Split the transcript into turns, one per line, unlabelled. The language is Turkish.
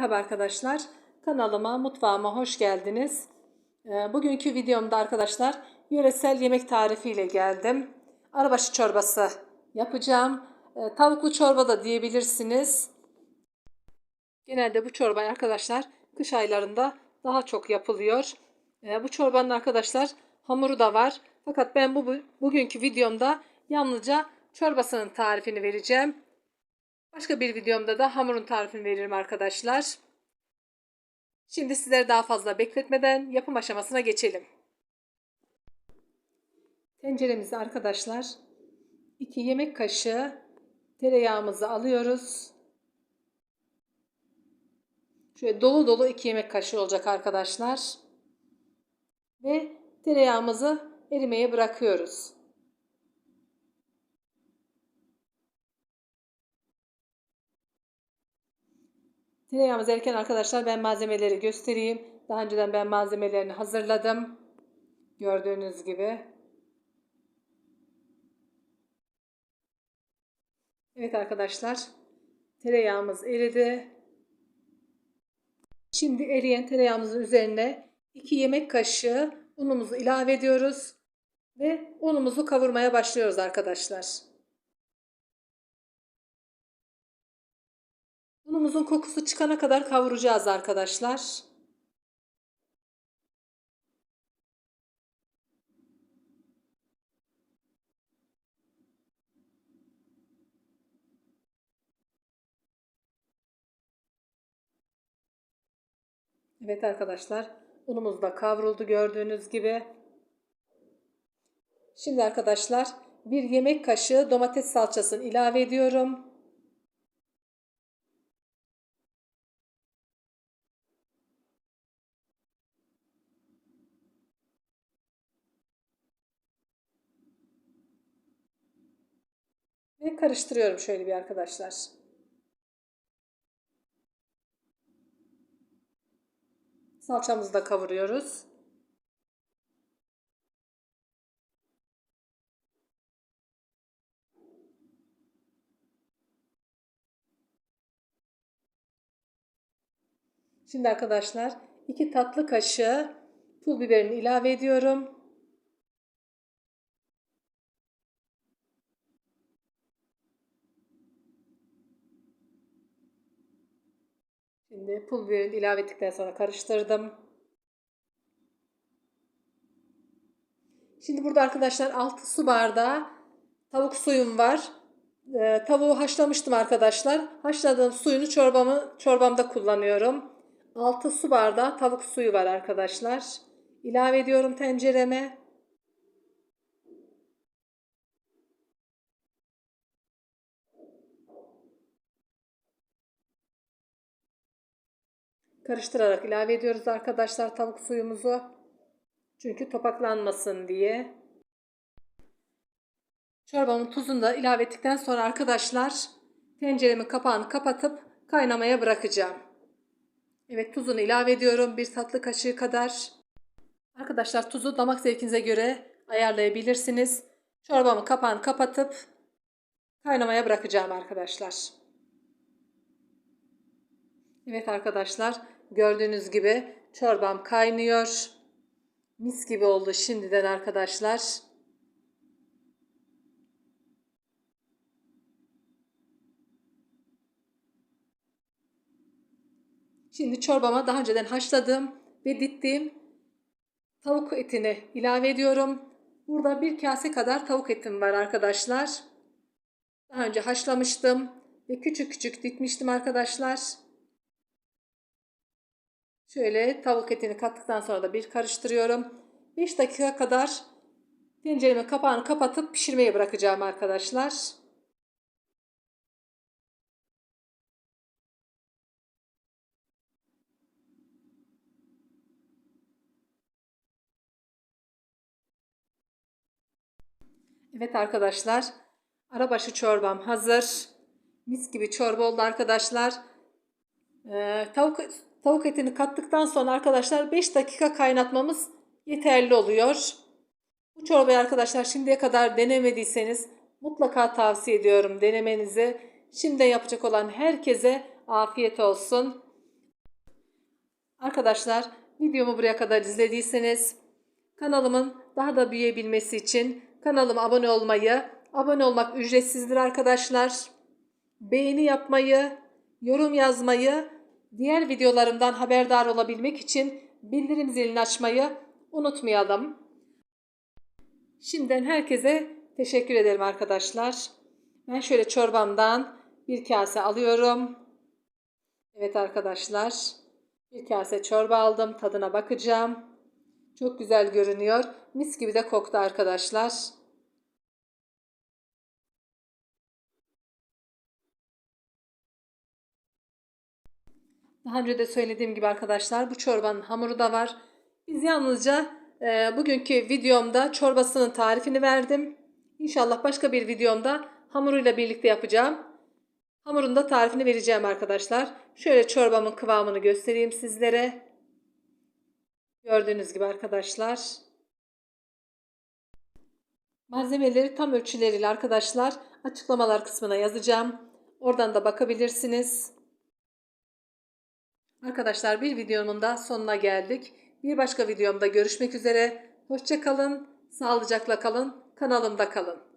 Merhaba arkadaşlar. Kanalıma, mutfağıma hoş geldiniz. Ee, Bugünkü videomda arkadaşlar yöresel yemek tarifiyle geldim. Arabaşı çorbası yapacağım. Ee, Tavuklu çorba da diyebilirsiniz. Genelde bu çorba arkadaşlar kış aylarında daha çok yapılıyor. Ee, Bu çorbanın arkadaşlar hamuru da var. Fakat ben bu- bugünkü videomda yalnızca çorbasının tarifini vereceğim. Başka bir videomda da hamurun tarifini veririm arkadaşlar. Şimdi sizleri daha fazla bekletmeden yapım aşamasına geçelim. Tenceremizi arkadaşlar 2 yemek kaşığı tereyağımızı alıyoruz. Şöyle dolu dolu 2 yemek kaşığı olacak arkadaşlar. Ve tereyağımızı erimeye bırakıyoruz. Tereyağımız erken arkadaşlar ben malzemeleri göstereyim. Daha önceden ben malzemelerini hazırladım. Gördüğünüz gibi. Evet arkadaşlar. Tereyağımız eridi. Şimdi eriyen tereyağımızın üzerine 2 yemek kaşığı unumuzu ilave ediyoruz. Ve unumuzu kavurmaya başlıyoruz arkadaşlar. Unumuzun kokusu çıkana kadar kavuracağız arkadaşlar. Evet arkadaşlar, unumuz da kavruldu gördüğünüz gibi. Şimdi arkadaşlar bir yemek kaşığı domates salçasını ilave ediyorum. Ve karıştırıyorum şöyle bir arkadaşlar. Salçamızı da kavuruyoruz. Şimdi arkadaşlar 2 tatlı kaşığı pul biberini ilave ediyorum. Şimdi pul biberini ilave ettikten sonra karıştırdım. Şimdi burada arkadaşlar 6 su bardağı tavuk suyum var. Ee, tavuğu haşlamıştım arkadaşlar. Haşladığım suyunu çorbamı çorbamda kullanıyorum. 6 su bardağı tavuk suyu var arkadaşlar. İlave ediyorum tencereme. Karıştırarak ilave ediyoruz arkadaşlar tavuk suyumuzu. Çünkü topaklanmasın diye. Çorbamın tuzunu da ilave ettikten sonra arkadaşlar tenceremin kapağını kapatıp kaynamaya bırakacağım. Evet tuzunu ilave ediyorum. Bir tatlı kaşığı kadar. Arkadaşlar tuzu damak zevkinize göre ayarlayabilirsiniz. Çorbamın kapağını kapatıp kaynamaya bırakacağım arkadaşlar. Evet arkadaşlar gördüğünüz gibi çorbam kaynıyor. Mis gibi oldu şimdiden arkadaşlar. Şimdi çorbama daha önceden haşladığım ve dittiğim tavuk etini ilave ediyorum. Burada bir kase kadar tavuk etim var arkadaşlar. Daha önce haşlamıştım ve küçük küçük ditmiştim arkadaşlar. Şöyle tavuk etini kattıktan sonra da bir karıştırıyorum. 5 dakika kadar tenceremin kapağını kapatıp pişirmeye bırakacağım arkadaşlar. Evet arkadaşlar. Arabaşı çorbam hazır. Mis gibi çorba oldu arkadaşlar. Ee, tavuk tavuk etini kattıktan sonra arkadaşlar 5 dakika kaynatmamız yeterli oluyor. Bu çorbayı arkadaşlar şimdiye kadar denemediyseniz mutlaka tavsiye ediyorum denemenizi. Şimdi yapacak olan herkese afiyet olsun. Arkadaşlar videomu buraya kadar izlediyseniz kanalımın daha da büyüyebilmesi için kanalıma abone olmayı, abone olmak ücretsizdir arkadaşlar. Beğeni yapmayı, yorum yazmayı, diğer videolarımdan haberdar olabilmek için bildirim zilini açmayı unutmayalım. Şimdiden herkese teşekkür ederim arkadaşlar. Ben şöyle çorbamdan bir kase alıyorum. Evet arkadaşlar. Bir kase çorba aldım. Tadına bakacağım. Çok güzel görünüyor. Mis gibi de koktu arkadaşlar. Daha önce de söylediğim gibi arkadaşlar bu çorbanın hamuru da var. Biz yalnızca e, bugünkü videomda çorbasının tarifini verdim. İnşallah başka bir videomda hamuruyla birlikte yapacağım. Hamurun da tarifini vereceğim arkadaşlar. Şöyle çorbamın kıvamını göstereyim sizlere. Gördüğünüz gibi arkadaşlar. Malzemeleri tam ölçüleriyle arkadaşlar açıklamalar kısmına yazacağım. Oradan da bakabilirsiniz. Arkadaşlar bir videomun da sonuna geldik. Bir başka videomda görüşmek üzere. Hoşça kalın, sağlıcakla kalın, kanalımda kalın.